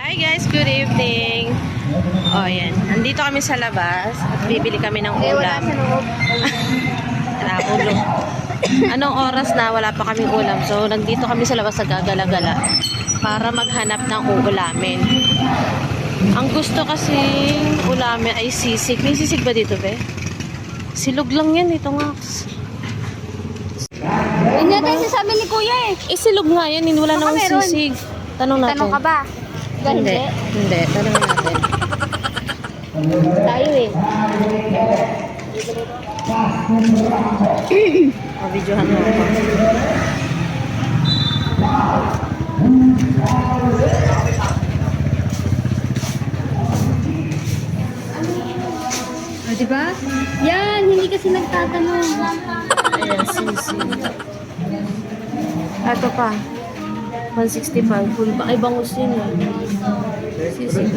Hi guys, good evening. O, yan. Nandito kami sa labas at bibili kami ng Eh, ulam. Nakakulong. Anong oras na wala pa kaming ulam. So, nandito kami sa labas sa gagala-gala para maghanap ng uulamin. Ang gusto kasi ulamin ay sisig. May sisig ba dito, be? Silog lang yan. Ito nga. Hindi natin sasabi ni Kuya eh. Eh, silog nga yan. eh. Wala namang sisig. Tanong natin. Tanong ka ba? Hindi. Hindi. Tanong natin. Tayo eh. Mabidyohan mo ako. O, diba? Yan, hindi kasi nagtatanong. Ayan, sisig. Ito pa. 165. Full ba? Ay, bangus yun eh. Sisig.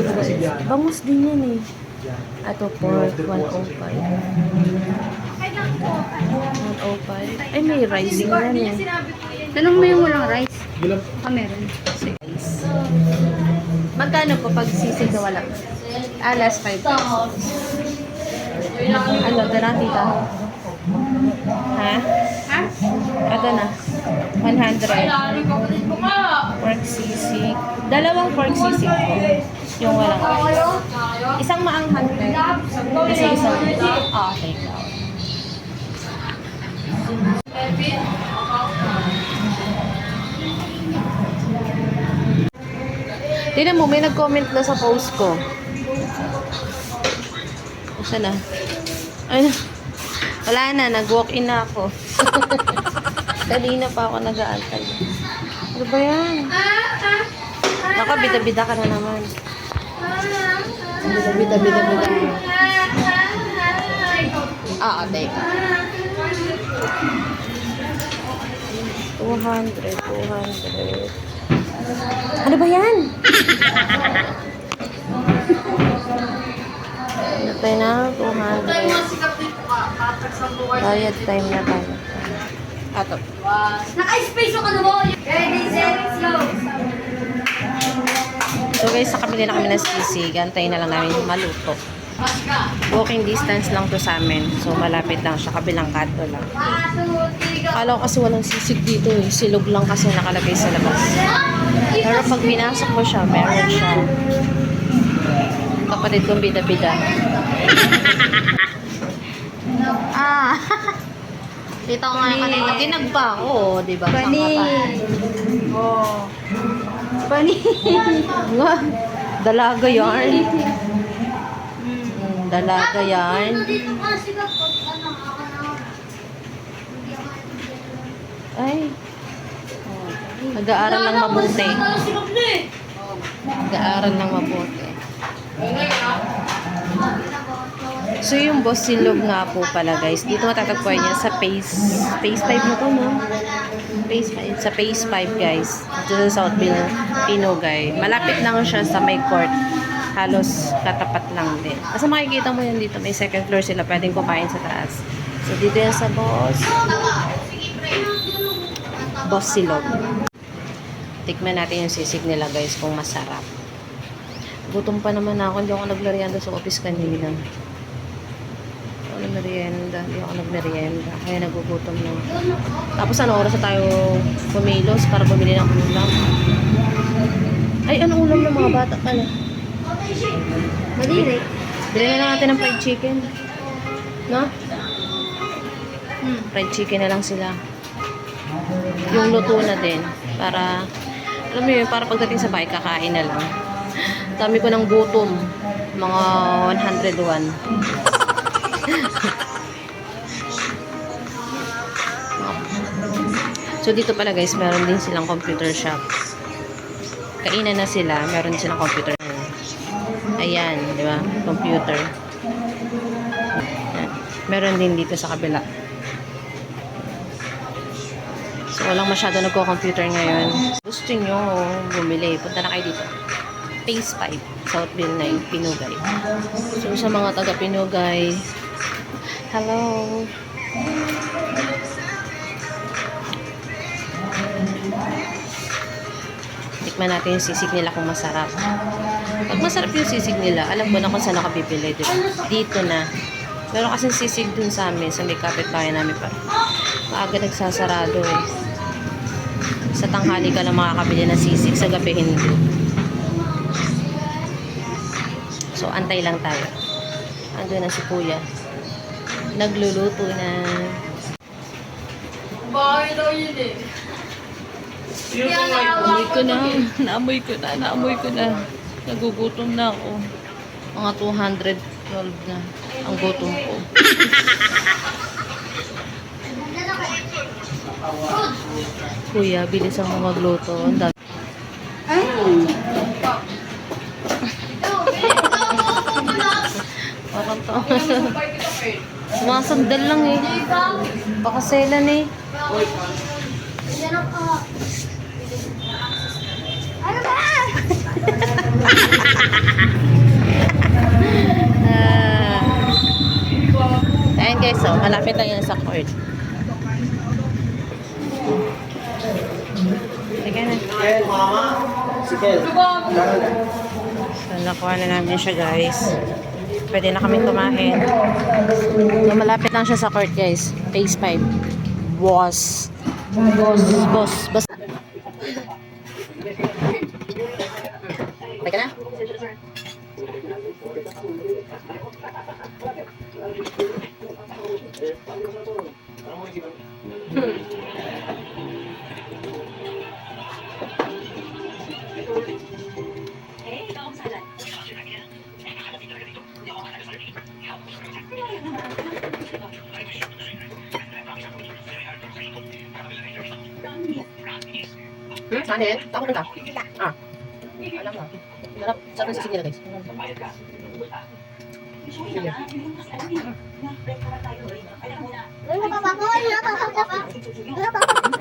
Bangus din yan eh. Ito, pork. 105. 105. Ay, may rice yan eh. Tanong mo yung walang rice. Ah, meron. Magkano po pag sisig na wala? Ah, last 5 pesos. Ano, na, tita? Ha? Ha? Ito na. 100. Pork sisig. Dalawang pork sisig po. Yung walang rice. Isang maanghang pe. Kasi isang... Take out. Tingnan mo, may nag-comment na sa post ko. Asa na? Ano? Wala na, nag-walk-in na ako. Kanina pa ako nag-aantay. Ano ba yan? Naka, bida-bida ka na naman. Bida-bida, bida-bida. Ah, teka. 200, 200. Ano ba yan? Ano tayo na? 200. Diet time na tayo. Ato. Naka-space ka na mo! Ready, set, go! So guys, sa kabili na kami ng sisig. Antayin na lang namin maluto. Walking distance lang to sa amin. So malapit lang siya. Kabilang kanto lang. Akala ko kasi walang sisig dito eh. Silog lang kasi nakalagay sa labas. Pero pag binasok mo siya, meron siya. Kapatid kong bida-bida. ah! Dito ko nga kanina. Tinagpa ako, oh, di ba? Bani! Oh. Nga, dalaga yarn. Mm, dalaga yarn. Ay. Oh. Nag-aaral ng mabuti. Nag-aaral ng mabuti. So yung boss silog nga po pala guys. Dito matatagpuan niya sa phase phase 5 na to no? Phase 5. Sa phase 5 guys. Dito sa Southville, Pinogay. Malapit lang siya sa may court. Halos katapat lang din. Kasi makikita mo yan dito. May second floor sila. Pwedeng kumain sa taas. So dito yan sa boss. Boss silog. Tikman natin yung sisig nila guys kung masarap. Gutom pa naman ako. Hindi ako naglarianda sa office kanina. Merienda? Hindi ako nagmerienda. Kaya nagugutom na. Tapos ano oras na tayo pumilos para bumili ng ulam? Ay, ano ulam ng mga bata pala? Madiri. Bili na lang natin ng fried chicken. No? Hmm. Fried chicken na lang sila. Yung luto na din. Para, alam mo yun, para pagdating sa bahay, kakain na lang. Dami ko ng gutom. Mga 101. So dito pala guys, meron din silang computer shop. Kainan na sila, meron silang computer. Ayan, di ba? Computer. Meron din dito sa kabila. So walang masyado nagko-computer ngayon. Gusto nyo bumili, punta na kayo dito. Phase 5, Southville 9, Pinugay. So sa mga taga Pinugay, hello. Tikman natin yung sisig nila kung masarap. Pag masarap yung sisig nila, alam ko na kung saan nakabibili. Diba? Dito na. Meron kasing sisig dun sa amin, sa may kapitbahay namin pa. Maaga nagsasarado eh. Sa tanghali ka na makakabili ng sisig, sa gabi hindi. So, antay lang tayo. Ando na si kuya. Nagluluto na. Bahay daw yun eh. Naamoy ko na. Naamoy ko na. Naamoy ko na. Nagugutom na ako. Mga 212 na ang gutom ko. Kuya, bilis ang magluto. Ang dami. Parang to. Mga sandal lang eh. Baka selan eh. Ano ba? Ah. Ayan guys, so, malapit lang yan sa court. Sige na. So, nakuha na namin siya guys. Pwede na kami kumain. So, malapit lang siya sa court guys. Phase 5. Boss. Boss. Boss. Boss. Teka na. Hmm, saan yan? Tako na ka? Ah. Alam mo. Sarap. Sarap yung sisig nila guys. Ano ba ba ko? Ano ba ba ko?